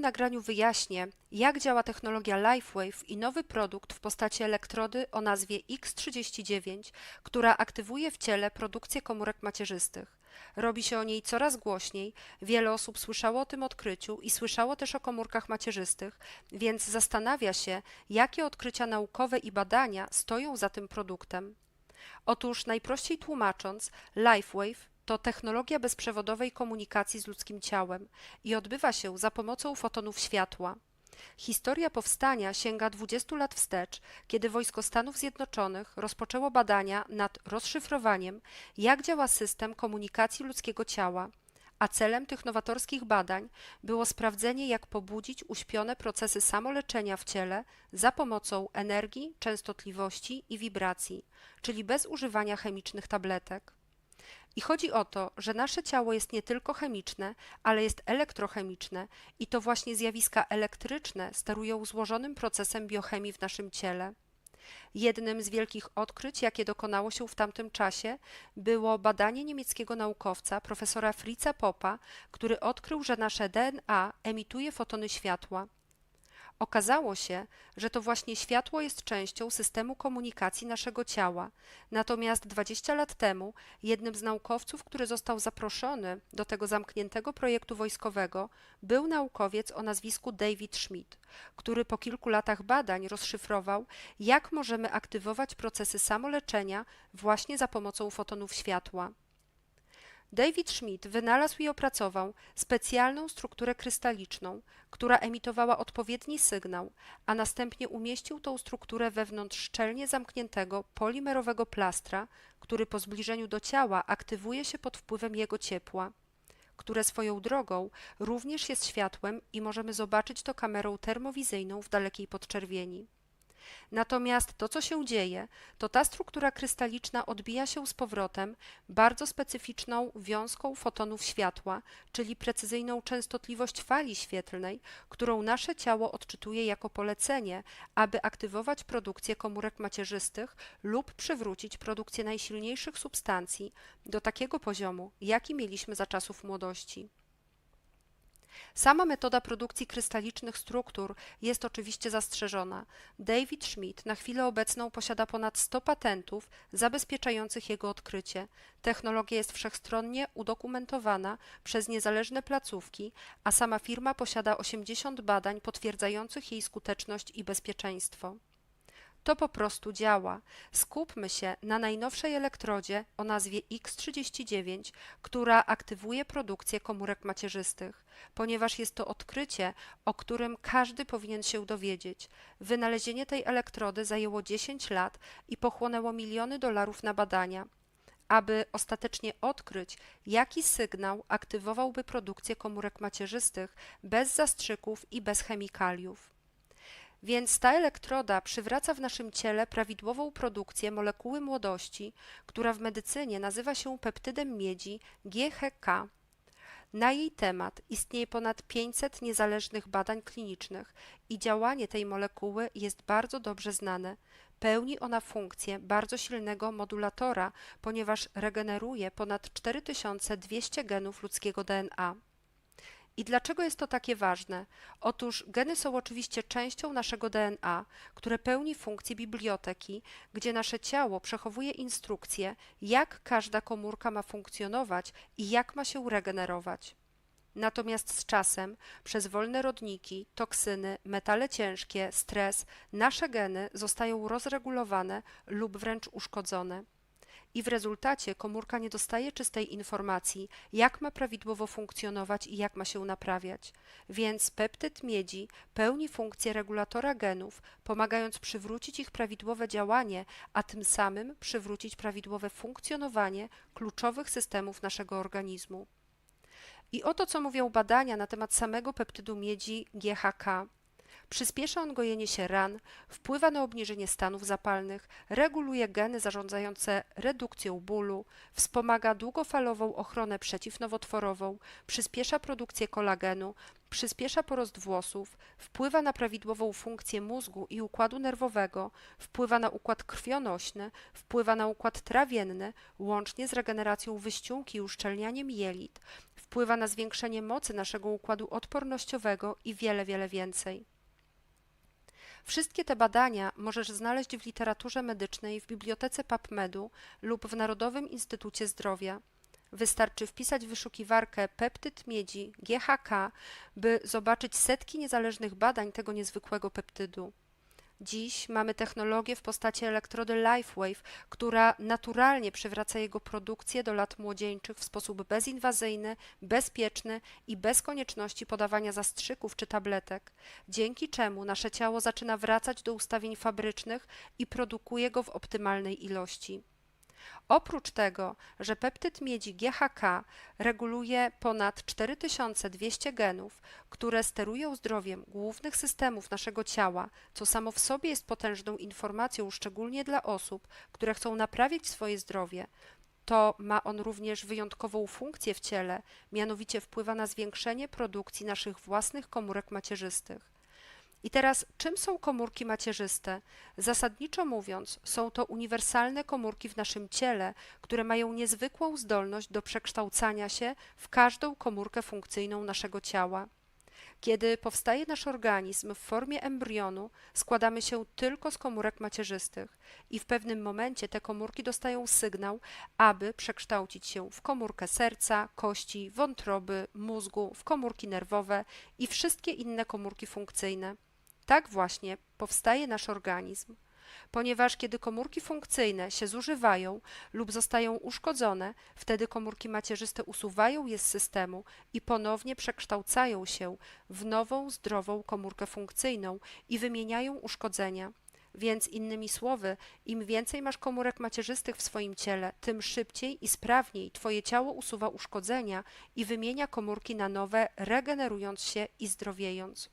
nagraniu wyjaśnię, jak działa technologia LifeWave i nowy produkt w postaci elektrody o nazwie X39, która aktywuje w ciele produkcję komórek macierzystych. Robi się o niej coraz głośniej, wiele osób słyszało o tym odkryciu i słyszało też o komórkach macierzystych, więc zastanawia się, jakie odkrycia naukowe i badania stoją za tym produktem. Otóż najprościej tłumacząc, LifeWave to technologia bezprzewodowej komunikacji z ludzkim ciałem i odbywa się za pomocą fotonów światła. Historia powstania sięga 20 lat wstecz, kiedy Wojsko Stanów Zjednoczonych rozpoczęło badania nad rozszyfrowaniem, jak działa system komunikacji ludzkiego ciała, a celem tych nowatorskich badań było sprawdzenie, jak pobudzić uśpione procesy samoleczenia w ciele za pomocą energii, częstotliwości i wibracji, czyli bez używania chemicznych tabletek. I chodzi o to, że nasze ciało jest nie tylko chemiczne, ale jest elektrochemiczne i to właśnie zjawiska elektryczne sterują złożonym procesem biochemii w naszym ciele. Jednym z wielkich odkryć, jakie dokonało się w tamtym czasie, było badanie niemieckiego naukowca profesora Fritza Poppa, który odkrył, że nasze DNA emituje fotony światła. Okazało się, że to właśnie światło jest częścią systemu komunikacji naszego ciała. Natomiast 20 lat temu jednym z naukowców, który został zaproszony do tego zamkniętego projektu wojskowego, był naukowiec o nazwisku David Schmidt, który po kilku latach badań rozszyfrował, jak możemy aktywować procesy samoleczenia właśnie za pomocą fotonów światła. David Schmidt wynalazł i opracował specjalną strukturę krystaliczną, która emitowała odpowiedni sygnał, a następnie umieścił tą strukturę wewnątrz szczelnie zamkniętego polimerowego plastra, który po zbliżeniu do ciała aktywuje się pod wpływem jego ciepła, które swoją drogą również jest światłem i możemy zobaczyć to kamerą termowizyjną w dalekiej podczerwieni. Natomiast to, co się dzieje, to ta struktura krystaliczna odbija się z powrotem bardzo specyficzną wiązką fotonów światła, czyli precyzyjną częstotliwość fali świetlnej, którą nasze ciało odczytuje jako polecenie, aby aktywować produkcję komórek macierzystych lub przywrócić produkcję najsilniejszych substancji do takiego poziomu, jaki mieliśmy za czasów młodości. Sama metoda produkcji krystalicznych struktur jest oczywiście zastrzeżona. David Schmidt na chwilę obecną posiada ponad 100 patentów zabezpieczających jego odkrycie. Technologia jest wszechstronnie udokumentowana przez niezależne placówki, a sama firma posiada 80 badań potwierdzających jej skuteczność i bezpieczeństwo. To po prostu działa. Skupmy się na najnowszej elektrodzie o nazwie X39, która aktywuje produkcję komórek macierzystych, ponieważ jest to odkrycie, o którym każdy powinien się dowiedzieć. Wynalezienie tej elektrody zajęło 10 lat i pochłonęło miliony dolarów na badania aby ostatecznie odkryć, jaki sygnał aktywowałby produkcję komórek macierzystych bez zastrzyków i bez chemikaliów. Więc ta elektroda przywraca w naszym ciele prawidłową produkcję molekuły młodości, która w medycynie nazywa się peptydem miedzi GHK. Na jej temat istnieje ponad 500 niezależnych badań klinicznych i działanie tej molekuły jest bardzo dobrze znane. Pełni ona funkcję bardzo silnego modulatora, ponieważ regeneruje ponad 4200 genów ludzkiego DNA. I dlaczego jest to takie ważne? Otóż geny są oczywiście częścią naszego DNA, które pełni funkcję biblioteki, gdzie nasze ciało przechowuje instrukcje, jak każda komórka ma funkcjonować i jak ma się regenerować. Natomiast z czasem, przez wolne rodniki, toksyny, metale ciężkie, stres, nasze geny zostają rozregulowane lub wręcz uszkodzone i w rezultacie komórka nie dostaje czystej informacji, jak ma prawidłowo funkcjonować i jak ma się naprawiać. Więc peptyd miedzi pełni funkcję regulatora genów, pomagając przywrócić ich prawidłowe działanie, a tym samym przywrócić prawidłowe funkcjonowanie kluczowych systemów naszego organizmu. I oto co mówią badania na temat samego peptydu miedzi GHK. Przyspiesza on gojenie się ran, wpływa na obniżenie stanów zapalnych, reguluje geny zarządzające redukcją bólu, wspomaga długofalową ochronę przeciwnowotworową, przyspiesza produkcję kolagenu, przyspiesza porost włosów, wpływa na prawidłową funkcję mózgu i układu nerwowego, wpływa na układ krwionośny, wpływa na układ trawienny, łącznie z regeneracją wyściółki i uszczelnianiem jelit, wpływa na zwiększenie mocy naszego układu odpornościowego i wiele, wiele więcej. Wszystkie te badania możesz znaleźć w literaturze medycznej w Bibliotece PubMedu lub w Narodowym Instytucie Zdrowia. Wystarczy wpisać w wyszukiwarkę peptyd miedzi GHK, by zobaczyć setki niezależnych badań tego niezwykłego peptydu. Dziś mamy technologię w postaci elektrody LifeWave, która naturalnie przywraca jego produkcję do lat młodzieńczych w sposób bezinwazyjny, bezpieczny i bez konieczności podawania zastrzyków czy tabletek, dzięki czemu nasze ciało zaczyna wracać do ustawień fabrycznych i produkuje go w optymalnej ilości. Oprócz tego, że peptyd miedzi GHK reguluje ponad 4200 genów, które sterują zdrowiem głównych systemów naszego ciała, co samo w sobie jest potężną informacją, szczególnie dla osób, które chcą naprawić swoje zdrowie, to ma on również wyjątkową funkcję w ciele, mianowicie wpływa na zwiększenie produkcji naszych własnych komórek macierzystych. I teraz, czym są komórki macierzyste? Zasadniczo mówiąc, są to uniwersalne komórki w naszym ciele, które mają niezwykłą zdolność do przekształcania się w każdą komórkę funkcyjną naszego ciała. Kiedy powstaje nasz organizm w formie embrionu, składamy się tylko z komórek macierzystych i w pewnym momencie te komórki dostają sygnał, aby przekształcić się w komórkę serca, kości, wątroby, mózgu, w komórki nerwowe i wszystkie inne komórki funkcyjne. Tak właśnie powstaje nasz organizm. Ponieważ kiedy komórki funkcyjne się zużywają lub zostają uszkodzone, wtedy komórki macierzyste usuwają je z systemu i ponownie przekształcają się w nową, zdrową komórkę funkcyjną i wymieniają uszkodzenia. Więc innymi słowy, im więcej masz komórek macierzystych w swoim ciele, tym szybciej i sprawniej Twoje ciało usuwa uszkodzenia i wymienia komórki na nowe, regenerując się i zdrowiejąc.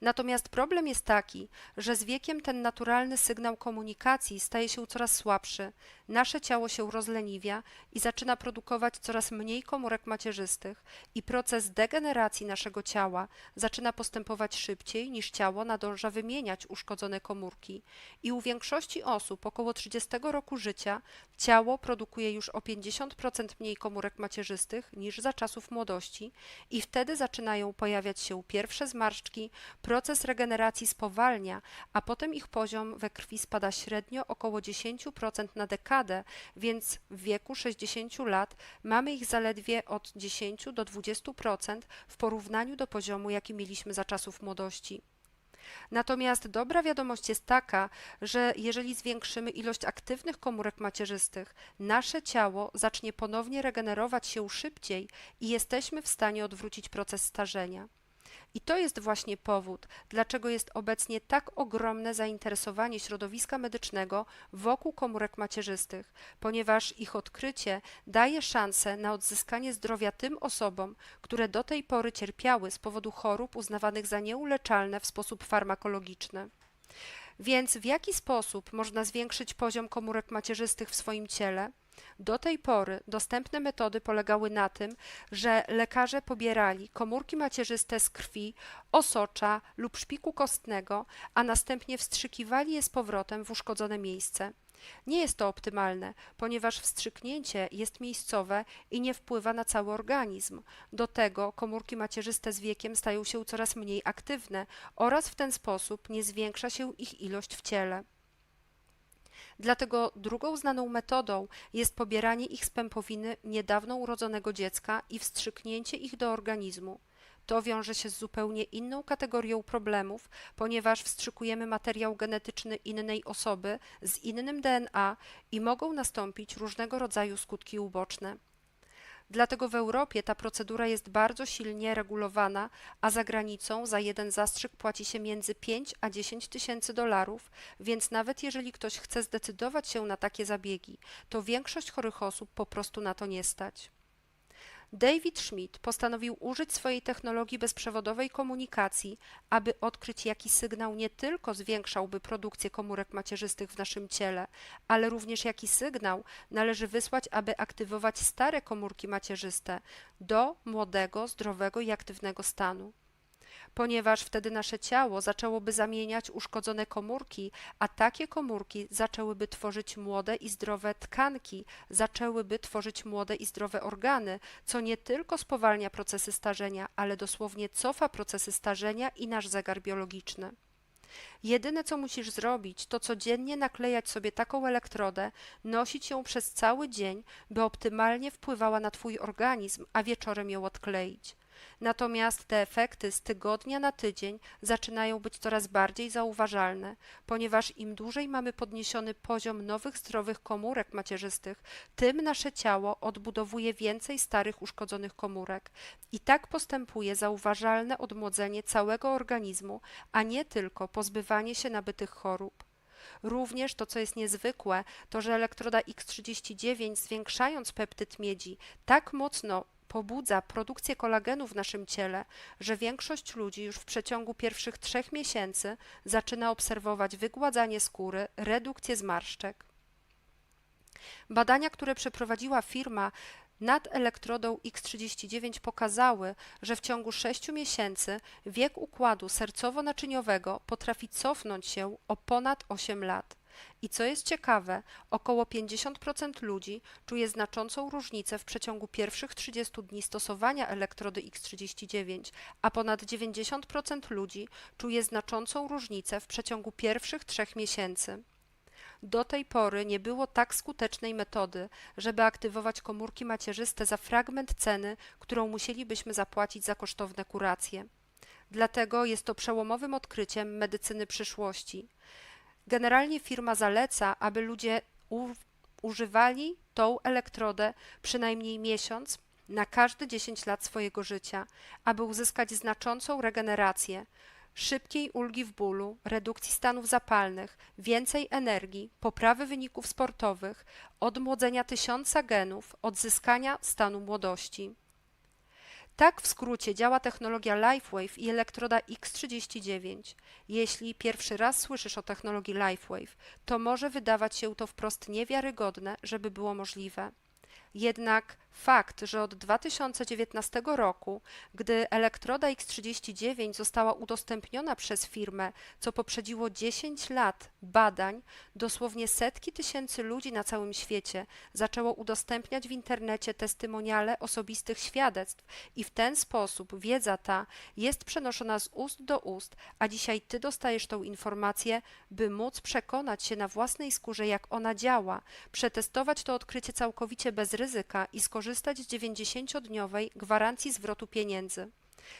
Natomiast problem jest taki, że z wiekiem ten naturalny sygnał komunikacji staje się coraz słabszy, nasze ciało się rozleniwia i zaczyna produkować coraz mniej komórek macierzystych i proces degeneracji naszego ciała zaczyna postępować szybciej niż ciało nadąża wymieniać uszkodzone komórki. I u większości osób około 30 roku życia ciało produkuje już o 50% mniej komórek macierzystych niż za czasów młodości i wtedy zaczynają pojawiać się pierwsze zmarszczki, proces regeneracji spowalnia, a potem ich poziom we krwi spada średnio około 10% na dekadę, więc w wieku 60 lat mamy ich zaledwie od 10 do 20% w porównaniu do poziomu, jaki mieliśmy za czasów młodości. Natomiast dobra wiadomość jest taka, że jeżeli zwiększymy ilość aktywnych komórek macierzystych, nasze ciało zacznie ponownie regenerować się szybciej i jesteśmy w stanie odwrócić proces starzenia. I to jest właśnie powód, dlaczego jest obecnie tak ogromne zainteresowanie środowiska medycznego wokół komórek macierzystych, ponieważ ich odkrycie daje szansę na odzyskanie zdrowia tym osobom, które do tej pory cierpiały z powodu chorób uznawanych za nieuleczalne w sposób farmakologiczny. Więc w jaki sposób można zwiększyć poziom komórek macierzystych w swoim ciele? Do tej pory dostępne metody polegały na tym, że lekarze pobierali komórki macierzyste z krwi, osocza lub szpiku kostnego, a następnie wstrzykiwali je z powrotem w uszkodzone miejsce. Nie jest to optymalne, ponieważ wstrzyknięcie jest miejscowe i nie wpływa na cały organizm. Do tego komórki macierzyste z wiekiem stają się coraz mniej aktywne oraz w ten sposób nie zwiększa się ich ilość w ciele. Dlatego drugą znaną metodą jest pobieranie ich z pępowiny niedawno urodzonego dziecka i wstrzyknięcie ich do organizmu. To wiąże się z zupełnie inną kategorią problemów, ponieważ wstrzykujemy materiał genetyczny innej osoby z innym DNA i mogą nastąpić różnego rodzaju skutki uboczne. Dlatego w Europie ta procedura jest bardzo silnie regulowana, a za granicą za jeden zastrzyk płaci się między 5 a 10 tysięcy dolarów, więc nawet jeżeli ktoś chce zdecydować się na takie zabiegi, to większość chorych osób po prostu na to nie stać. David Schmidt postanowił użyć swojej technologii bezprzewodowej komunikacji, aby odkryć, jaki sygnał nie tylko zwiększałby produkcję komórek macierzystych w naszym ciele, ale również jaki sygnał należy wysłać, aby aktywować stare komórki macierzyste do młodego, zdrowego i aktywnego stanu ponieważ wtedy nasze ciało zaczęłoby zamieniać uszkodzone komórki, a takie komórki zaczęłyby tworzyć młode i zdrowe tkanki, zaczęłyby tworzyć młode i zdrowe organy, co nie tylko spowalnia procesy starzenia, ale dosłownie cofa procesy starzenia i nasz zegar biologiczny. Jedyne co musisz zrobić, to codziennie naklejać sobie taką elektrodę, nosić ją przez cały dzień, by optymalnie wpływała na Twój organizm, a wieczorem ją odkleić. Natomiast te efekty z tygodnia na tydzień zaczynają być coraz bardziej zauważalne, ponieważ im dłużej mamy podniesiony poziom nowych zdrowych komórek macierzystych, tym nasze ciało odbudowuje więcej starych uszkodzonych komórek i tak postępuje zauważalne odmłodzenie całego organizmu, a nie tylko pozbywanie się nabytych chorób. Również to, co jest niezwykłe, to że elektroda X39, zwiększając peptyd miedzi, tak mocno pobudza produkcję kolagenu w naszym ciele, że większość ludzi już w przeciągu pierwszych trzech miesięcy zaczyna obserwować wygładzanie skóry, redukcję zmarszczek. Badania, które przeprowadziła firma nad elektrodą X39 pokazały, że w ciągu 6 miesięcy wiek układu sercowo-naczyniowego potrafi cofnąć się o ponad 8 lat. I co jest ciekawe, około 50% ludzi czuje znaczącą różnicę w przeciągu pierwszych 30 dni stosowania elektrody X39, a ponad 90% ludzi czuje znaczącą różnicę w przeciągu pierwszych trzech miesięcy. Do tej pory nie było tak skutecznej metody, żeby aktywować komórki macierzyste za fragment ceny, którą musielibyśmy zapłacić za kosztowne kuracje. Dlatego jest to przełomowym odkryciem medycyny przyszłości. Generalnie firma zaleca, aby ludzie używali tą elektrodę przynajmniej miesiąc na każde 10 lat swojego życia, aby uzyskać znaczącą regenerację, szybkiej ulgi w bólu, redukcji stanów zapalnych, więcej energii, poprawy wyników sportowych, odmłodzenia tysiąca genów, odzyskania stanu młodości. Tak w skrócie działa technologia LifeWave i elektroda X39. Jeśli pierwszy raz słyszysz o technologii LifeWave, to może wydawać się to wprost niewiarygodne, żeby było możliwe. Jednak fakt, że od 2019 roku, gdy elektroda X39 została udostępniona przez firmę, co poprzedziło 10 lat badań, dosłownie setki tysięcy ludzi na całym świecie zaczęło udostępniać w internecie testymoniale osobistych świadectw i w ten sposób wiedza ta jest przenoszona z ust do ust, a dzisiaj ty dostajesz tą informację, by móc przekonać się na własnej skórze, jak ona działa, przetestować to odkrycie całkowicie bez ryzyka i skorzystać z 90-dniowej gwarancji zwrotu pieniędzy.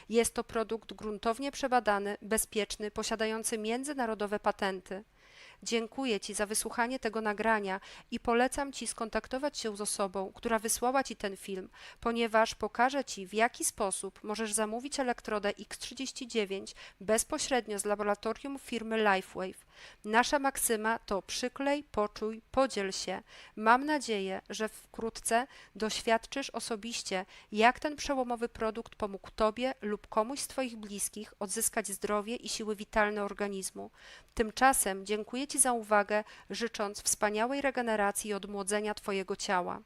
Jest to produkt gruntownie przebadany, bezpieczny, posiadający międzynarodowe patenty. Dziękuję Ci za wysłuchanie tego nagrania i polecam Ci skontaktować się z osobą, która wysłała Ci ten film, ponieważ pokażę Ci, w jaki sposób możesz zamówić elektrodę X39 bezpośrednio z laboratorium firmy LifeWave. Nasza maksyma to przyklej, poczuj, podziel się. Mam nadzieję, że wkrótce doświadczysz osobiście, jak ten przełomowy produkt pomógł Tobie lub komuś z Twoich bliskich odzyskać zdrowie i siły witalne organizmu. Tymczasem dziękuję Ci za uwagę, życząc wspaniałej regeneracji i odmłodzenia Twojego ciała.